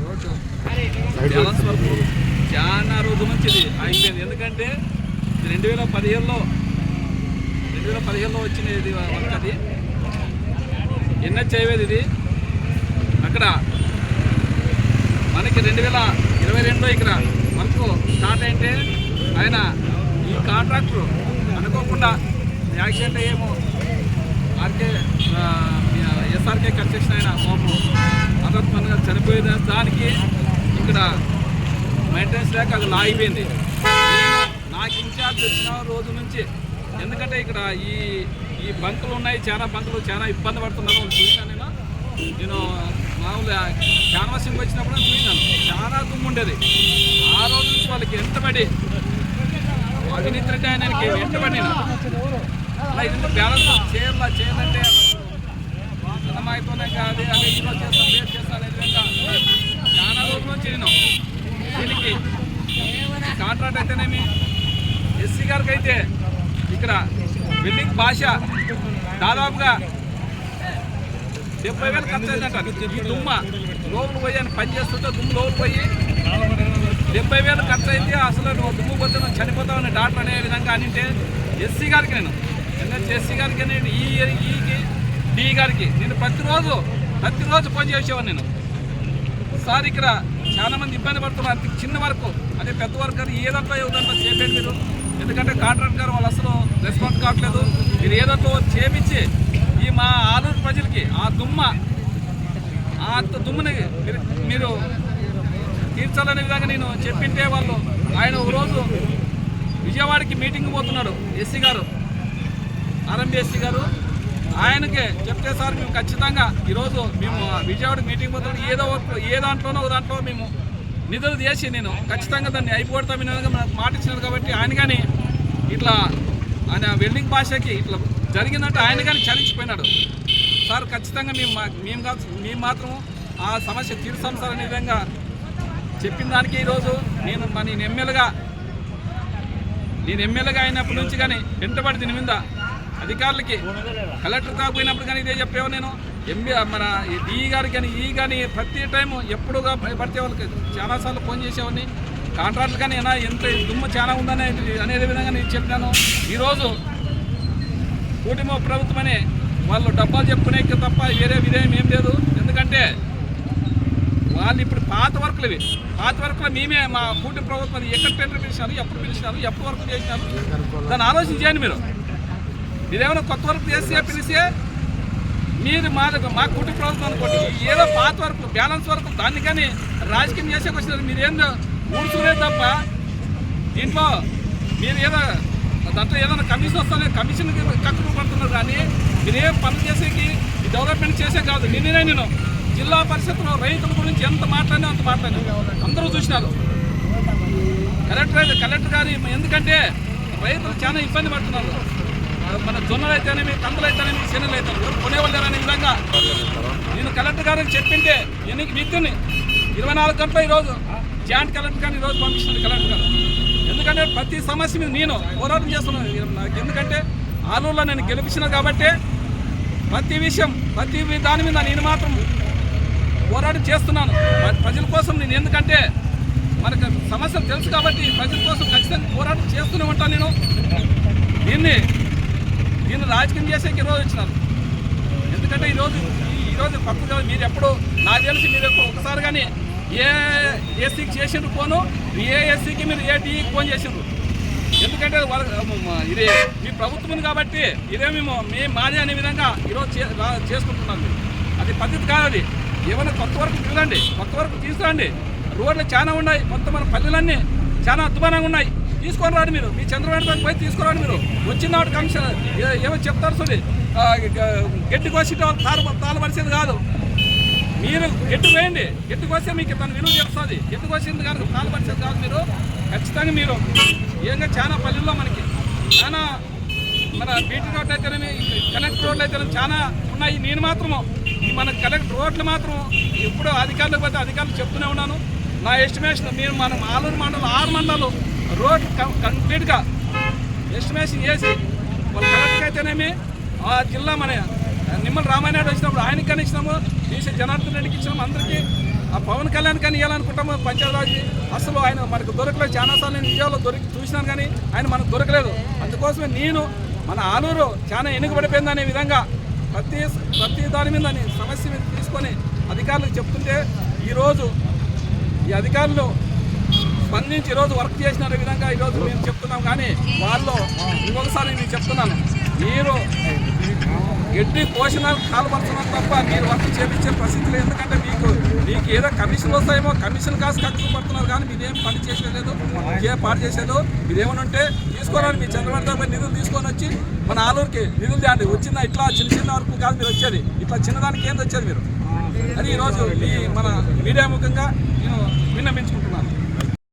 Road balance వరకు చాలా రోజు మంచిది అయిపోయింది ఎందుకంటే రెండు వేల పదిహేనులో రెండు వేల పదిహేనులో వచ్చిన ఇది? వర్క్ అది ఎన్హెచ్ హైవేది ఇది అక్కడ మనకి రెండు వేల ఇరవై రెండులో ఇక్కడ వర్క్ స్టార్ట్ అయితే ఆయన ఈ కాంట్రాక్టర్ అనుకోకుండా యాక్సిడెంట్ ఏమో ఆర్కే ఎస్ఆర్కే కన్స్ట్రక్షన్ అయినా ఇక్కడ మెయింటెనెన్స్ లేక అది లాగిపోయింది నాకు ఇన్ఛార్జ్ వచ్చిన రోజు నుంచి ఎందుకంటే ఇక్కడ ఈ ఈ బంకులు ఉన్నాయి చాలా బంకులు చాలా ఇబ్బంది పడుతున్నారు. చూశాను నేను. నేను మామూలుగా క్యాన్వాసింగ్ వచ్చినప్పుడు చూశాను. చాలా దుమ్ము ఉండేది. ఆ రోజు నుంచి వాళ్ళకి ఎంతబడి అవినీతి రెడ్డి ఆయనకి ఎంతబడి నేను అలా ఇది బ్యాలెన్స్ చేయాలా? చేయాలంటే అన్నమాయితోనే కాదు అదే ఈరోజు చేస్తాం రేపు చేస్తాం చాలా రోజుల నుంచి నేను దీనికి కాంట్రాక్ట్ అయితేనేమి? ఎస్సీ గారికి అయితే ఇక్కడ బిల్డింగ్ భాష దాదాపుగా డెబ్బై వేలు ఖర్చు అయిందంట ఈ దుమ్మ లోపల పోయి అని పని చేస్తుంటే దుమ్ము లోపల పోయి డెబ్బై వేలు ఖర్చు అయితే అసలు నువ్వు దుమ్ము పోతే చనిపోతావని డాక్టర్ అనే విధంగా అనింటే ఎస్సీ గారికి నేను ఎందుకంటే ఎస్సీ గారికి నేను ఈ ఈకి డి గారికి నేను ప్రతిరోజు ప్రతిరోజు ఫోన్ చేసేవాడిని నేను. సార్ ఇక్కడ చాలా మంది ఇబ్బంది పడుతున్నారు. చిన్న వరకు. అదే పెద్ద వరకు అది ఏదంతా ఏదంతా చేపేది మీరు. ఎందుకంటే కాంట్రాక్ట్ గారు వాళ్ళు అసలు రెస్పాన్స్ కావట్లేదు. మీరు ఏదంతో చేపించి ఈ మా ఆలూరు ప్రజలకి ఆ దుమ్మ ఆ అంత దుమ్ముని మీరు తీర్చాలనే విధంగా నేను చెప్పింటే వాళ్ళు ఆయన ఒక రోజు విజయవాడకి మీటింగ్ పోతున్నాడు ఎస్సీ గారు ఆర్ఎంబిఎస్సీ గారు. ఆయనకే చెప్తే సార్ మేము ఖచ్చితంగా ఈరోజు మేము విజయవాడ మీటింగ్ పోతాం ఏదో ఒక ఏ దాంట్లోనో ఒక దాంట్లో మేము నిధులు చేసి నేను ఖచ్చితంగా దాన్ని అయిపోతాం విధంగా నాకు మాట ఇచ్చినారు కాబట్టి ఆయన కానీ ఇట్లా ఆయన వెల్డింగ్ భాషకి ఇట్లా జరిగిందంటే ఆయన కానీ చలించిపోయినాడు. సార్ ఖచ్చితంగా మేము మా- మేము కాదు మేము మాత్రం ఆ సమస్య తీరుస్తాం సార్ అనే విధంగా చెప్పిన దానికి ఈరోజు నేను మా నేను ఎమ్మెల్యేగా నేను ఎమ్మెల్యేగా అయినప్పటి నుంచి కానీ వెంటబడి దీని మీద అధికారులకి కలెక్టర్ కాకపోయినప్పుడు కానీ ఇదే చెప్పేవా నేను. ఎంబీ మన ఈ గారికి కానీ ఈ కానీ ప్రతి టైం ఎప్పుడుగా భయపడితే వాళ్ళకి చాలాసార్లు ఫోన్ చేసేవాడిని. కాంట్రాక్టర్ కానీ ఏనా ఎంత దుమ్ము చాలా ఉందనే అనేది విధంగా నేను చెప్పాను. ఈరోజు కూటమి ప్రభుత్వమని వాళ్ళు డబ్బాలు చెప్పుకునే తప్ప వేరే విధేయం ఏం లేదు. ఎందుకంటే వాళ్ళు ఇప్పుడు పాత వర్కులు ఇవి. పాత వర్కులు మేమే మా కూటమి ప్రభుత్వం ఎక్కడ టెండర్ పిలిచినారు ఎప్పుడు పిలిచినారు ఎప్పుడు వర్క్ చేసినారు? దాన్ని ఆలోచన మీరు. మీరేమైనా కొత్త వర్క్ చేస్తే పిలిస్తే మీరు మా మా కుటుంబ ప్రభుత్వం అనుకోండి. ఏదో పాత వరకు బ్యాలెన్స్ వరకు దాన్ని కానీ రాజకీయం చేసేకి వచ్చినారు మీరు ఏందో ఊడ్చుకునేది తప్ప దీంట్లో మీరు ఏదో దాంట్లో ఏదైనా కమిషన్ వస్తానే కమిషన్కి కక్కులు పడుతున్నారు కానీ మీరు ఏం పనులు చేసేకి డెవలప్మెంట్ చేసే కాదు. నిన్ననే నేను జిల్లా పరిషత్లో రైతుల గురించి ఎంత మాట్లాడినా అంత మాట్లాడినా. అందరూ చూసినారు. కలెక్టర్ కలెక్టర్ గారు ఎందుకంటే రైతులు చాలా ఇబ్బంది పడుతున్నారు. మన జొన్నలు అయితేనేమి కందులు అయితేనేమి శనగలు అయితేనేమి ఎవరు కొనేవాళ్ళు అనే విధంగా? నేను కలెక్టర్ గారికి చెప్పింటే ఎన్ని విత్తుని ఇరవై నాలుగు గంటల ఈరోజు జాయింట్ కలెక్టర్ గారిని ఈరోజు పంపిస్తుంది కలెక్టర్ గారు. ఎందుకంటే ప్రతి సమస్య మీద నేను పోరాటం చేస్తున్నాను. నాకు ఎందుకంటే ఆలూరులో నేను గెలిపించిన కాబట్టి ప్రతి విషయం ప్రతి దాని మీద నేను మాత్రం పోరాటం చేస్తున్నాను. ప్రజల కోసం నేను ఎందుకంటే మనకు సమస్యలు తెలుసు కాబట్టి ప్రజల కోసం ఖచ్చితంగా పోరాటం చేస్తూనే ఉంటాను నేను. దీన్ని దీన్ని రాజకీయం చేసేకి ఈరోజు వచ్చినాను ఎందుకంటే ఈరోజు ఈరోజు పక్కగా మీరు ఎప్పుడు నాకు తెలిసి మీరు ఒకసారి కానీ ఏ ఎస్సీకి చేసిండ్రు ఫోను ఏ ఎస్సీకి మీరు ఏ టీకి ఫోన్ చేసిండ్రు. ఎందుకంటే వాళ్ళ ఇది మీ ప్రభుత్వం కాబట్టి ఇదే మేము మీ మాది అనే విధంగా ఈరోజు చే- చేసుకుంటున్నాం అది పద్ధతి కాదు అది. ఏమైనా కొత్త వరకు తిరగండి కొత్త వరకు తీసుకురండి. రోడ్లు చాలా ఉన్నాయి మొత్తం మన పల్లెలన్నీ చాలా అద్భుతంగా ఉన్నాయి. తీసుకొని రాడు మీరు. మీ చంద్రబాబు నాయుడు పోయి తీసుకురాడు మీరు. వచ్చిన నాడు కమిషన్ ఏమో చెప్తారు చూడండి గట్టి కోసి తాలు తాలు పరిచేది కాదు. మీరు గట్టి వేయండి. గట్టి కోసే మీకు తన విలువ చెప్తుంది గట్టి కోసింది కాదు తాలు కాదు మీరు. ఖచ్చితంగా మీరు ఏంగా చాలా పల్లెల్లో మనకి చాలా మన బీటీ రోడ్లు అయితేనేమి కనెక్ట్ రోడ్లు అయితేనే చాలా ఉన్నాయి. నేను మాత్రము మన కలెక్టర్ రోడ్లు మాత్రం ఎప్పుడో అధికారులకు పోతే అధికారులు చెప్తూనే ఉన్నాను. నా ఎస్టిమేషన్ నేను మనం ఆలూరు మండలం ఆరు మండలాలు రోడ్ కంప్లీట్గా ఎస్టిమేషన్ చేసి వాళ్ళ అయితేనేమి ఆ జిల్లా మన నిమ్మల రామానాయుడు వచ్చినప్పుడు ఆయనకి కానీ ఇచ్చినాము బీసీ జనార్దన్ రెడ్డికి ఇచ్చినాము అందరికీ. ఆ పవన్ కళ్యాణ్ కానీ ఇవ్వాలనుకుంటాము పంచాయతీరాజ్. అసలు ఆయన మనకు దొరకలేదు చాలాసార్లు నేను విజయాల్లో దొరికి చూసినాను కానీ ఆయన మనకు దొరకలేదు. అందుకోసమే నేను మన ఆలూరు చాలా వెనుకబడిపోయిందనే అనే విధంగా ప్రతి ప్రతి దాని మీద సమస్య మీద తీసుకొని అధికారులకు చెప్తుంటే ఈరోజు ఈ అధికారులు స్పందించి ఈరోజు వర్క్ చేసిన విధంగా ఈరోజు మేము చెప్తున్నాం కానీ వాళ్ళు ఇంకొకసారి నేను చెప్తున్నాను. మీరు గడ్డి పోషణ కాలుపడుతున్నారు తప్ప మీరు వర్క్ చేపించే పరిస్థితి లేదు. ఎందుకంటే మీకు మీకు ఏదో కమిషన్ వస్తాయేమో కమిషన్ కాసు కక్కులు పడుతున్నారు కానీ మీరేం పని చేసేలేదు ఏ పాటు చేసేదో. మీరేమైనా ఉంటే తీసుకోవాలని మీ చంద్రబాబు నిధులు తీసుకొని వచ్చి మన ఆలూరుకి నిధులు తేండి. వచ్చిన ఇట్లా చిన్న చిన్న వరకు కాదు మీరు వచ్చేది. ఇట్లా చిన్నదానికి ఏంది వచ్చేది మీరు? అని ఈరోజు ఈ మన మీడియా ముఖంగా నేను విన్నమించుకుంటున్నాను